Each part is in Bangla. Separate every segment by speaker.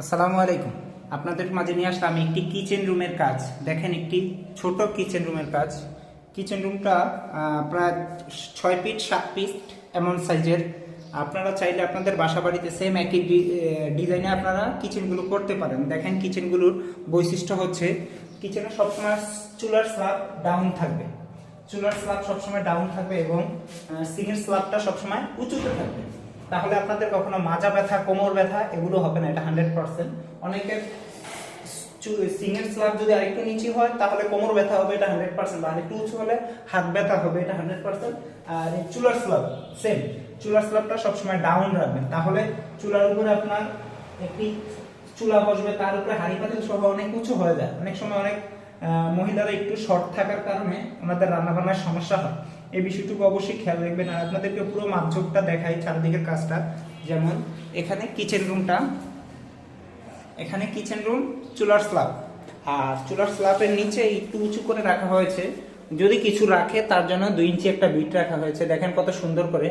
Speaker 1: আসসালামু আলাইকুম। আপনাদের মাঝে নিয়ে আসলাম একটি কিচেন রুমের কাজ। দেখেন একটি ছোট কিচেন রুমের কাজ। কিচেন রুমটা প্রায় ছয় ফিট সাত ফিট এমন সাইজের আপনারা চাইলে আপনাদের বাসা বাড়িতে সেম একই ডিজাইনে আপনারা কিচেনগুলো করতে পারেন। দেখেন কিচেনগুলোর বৈশিষ্ট্য হচ্ছে কিচেনে সবসময় চুলার স্লাব ডাউন থাকবে। চুলার স্লাব সবসময় ডাউন থাকবে এবং সিমের স্লাবটা সবসময় উঁচুতে থাকবে। তাহলে আপনাদের কখনো মাজা ব্যথা, কোমর ব্যথা, এগুলো হবে না, এটা হান্ড্রেড পার্সেন্ট। অনেকের সিঙ্গেল স্ল্যাব যদি আরেকটু নিচে হয়, তাহলে কোমর ব্যথা হবে, এটা হান্ড্রেড পার্সেন্ট। আর একটু উঁচু হলে হাত ব্যথা হবে, এটা হান্ড্রেড পার্সেন্ট। আর চুলার স্ল্যাব সেম চুলার স্ল্যাবটা সবসময় ডাউন রাখবেন। তাহলে চুলার উপরে আপনার একটি চুলা বসবে, তার উপরে হাড়ি পাতিল সহ অনেক উঁচু হয়ে যায়। অনেক সময় অনেক মহিলারা একটু শর্ট থাকার কারণে ওনাদের রান্নাবান্নার সমস্যা হয়। এই বিষয়টুকু অবশ্যই খেয়াল রাখবেন। আর আপনাদেরকে পুরো মাপঝোকটা দেখাই চারদিকের কাজটা। যেমন এখানে কিচেন রুমটা এখানে কিচেন রুম চুলার স্ল্যাব আর চুলার স্ল্যাবের নিচে একটু উঁচু করে রাখা হয়েছে। যদি কিছু রাখে, তার জন্য দুই ইঞ্চি একটা বিট রাখা হয়েছে। দেখেন কত সুন্দর করে।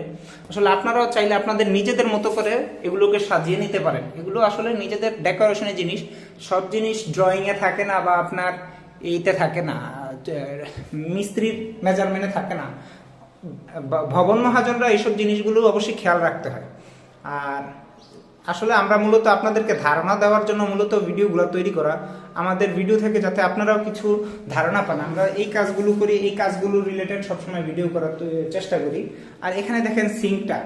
Speaker 1: আসলে আপনারাও চাইলে আপনাদের নিজেদের মতো করে এগুলোকে সাজিয়ে নিতে পারেন। এগুলো আসলে নিজেদের ডেকোরেশনের জিনিস। সব জিনিস ড্রয়িংয়ে থাকে না বা আপনার এইতে থাকে না। মিস্ত্রির মেজারমেন্টে থাকে না। ভবন মহাজনরা এইসব জিনিসগুলো অবশ্যই খেয়াল রাখতে হয়। আর আসলে আমরা মূলত আপনাদেরকে ধারণা দেওয়ার জন্য মূলত ভিডিওগুলো তৈরি করা। আমাদের ভিডিও থেকে যাতে আপনারাও কিছু ধারণা পান। আমরা এই কাজগুলো করি, এই কাজগুলো রিলেটেড সবসময় ভিডিও করার চেষ্টা করি। আর এখানে দেখেন সিঙ্কটা।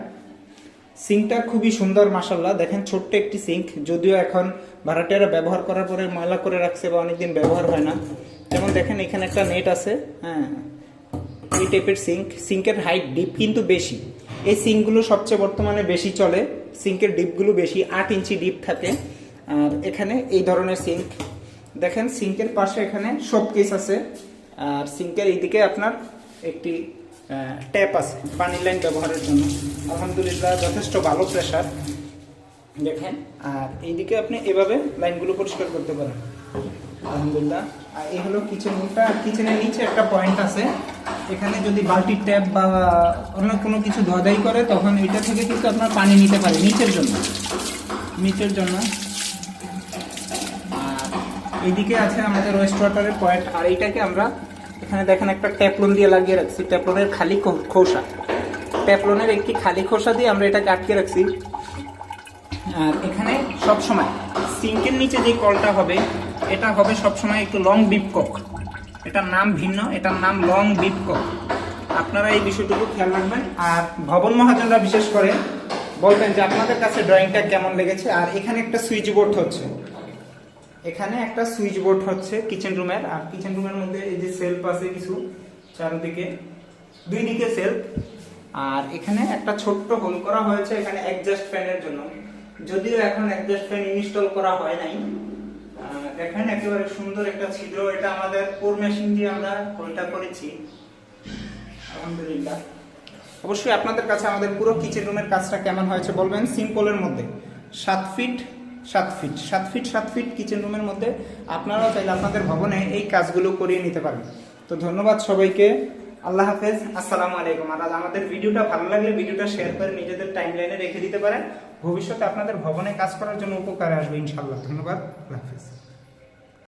Speaker 1: সিঙ্কটা খুবই সুন্দর মাসাল্লাহ দেখেন ছোট্ট একটি সিঙ্ক। যদিও এখন ভাড়াটিয়ারা ব্যবহার করার পরে ময়লা করে রাখছে বা অনেকদিন ব্যবহার হয় না। যেমন দেখেন এখানে একটা নেট আছে। হ্যাঁ। এই টাইপের সিঙ্ক সিঙ্কের হাইট ডিপ কিন্তু বেশি। এই সিঙ্কগুলো সবচেয়ে বর্তমানে বেশি চলে। সিঙ্কের ডিপগুলো বেশি, আট ইঞ্চি ডিপ থাকে। আর এখানে এই ধরনের সিঙ্ক দেখেন সিঙ্কের পাশে এখানে সব কেস আছে। আর সিঙ্কের এইদিকে আপনার একটি ট্যাপ আছে পানির লাইন ব্যবহারের জন্য। আলহামদুলিল্লাহ, যথেষ্ট ভালো প্রেশার দেখেন, আর এইদিকে আপনি এভাবে লাইনগুলো পরিষ্কার করতে পারেন। আলহামদুলিল্লাহ। আর এই হলো কিচেন রুমটা আর কিচেনের নিচে একটা পয়েন্ট আছে। এখানে যদি বালতির ট্যাপ বা অন্য কোনো কিছু ধোয়াধাই করে, তখন এটা থেকে কিন্তু আপনার পানি নিতে পারে, নিচের জন্য। নিচের জন্য। আর এইদিকে আছে আমাদের ওয়েস্ট ওয়াটারের পয়েন্ট আর এইটাকে আমরা এখানে দেখেন একটা ট্যাপলন দিয়ে লাগিয়ে রাখছি। ট্যাপলনের খালি খোসা। ট্যাপলনের একটি খালি খোসা দিয়ে আমরা এটাকে আটকে রাখছি। আর এখানে সবসময় সিঙ্কের নিচে যে কলটা হবে, এটা হবে সবসময় একটু লং ডিপ কক এটার নাম ভিন্ন, এটার নাম লং বিপ আপনারা এই বিষয়টুকু খেয়াল রাখবেন। আর ভবন মহাজনরা বিশেষ করে বলবেন যে আপনাদের কাছে ড্রয়িংটা কেমন লেগেছে? আর এখানে একটা সুইচ বোর্ড হচ্ছে। এখানে একটা সুইচ বোর্ড হচ্ছে কিচেন রুমের আর কিচেন রুমের মধ্যে এই যে সেলফ আছে কিছু, চারদিকে, দুই দিকে সেলফ আর এখানে একটা ছোট্ট হোল করা হয়েছে, এখানে অ্যাডজাস্ট ফ্যানের জন্য। যদিও এখন অ্যাডজাস্ট ফ্যান ইনস্টল করা হয় নাই দেখেন একেবারে সুন্দর একটা ছিদ্র। এটা আমাদের কোর মেশিন দিয়ে আমরা হোলটা করেছি। আলহামদুলিল্লাহ। অবশ্যই আপনাদের কাছে আমাদের পুরো কিচেন রুমের কাজটা কেমন হয়েছে বলবেন? সিম্পলের মধ্যে। সাত ফিট সাত ফিট সাত ফিট সাত ফিট কিচেন রুমের মধ্যে আপনারাও চাইলে আপনাদের ভবনে এই কাজগুলো করিয়ে নিতে পারেন। তো ধন্যবাদ সবাইকে। আল্লাহ হাফেজ, আসসালামু আলাইকুম। আর আমাদের ভিডিওটা ভালো লাগলে ভিডিওটা শেয়ার করে নিজেদের টাইম লাইনে রেখে দিতে পারেন। ভবিষ্যতে আপনাদের ভবনে কাজ করার জন্য উপকারে আসবে ইনশাল্লাহ ধন্যবাদ। আল্লাহ হাফেজ।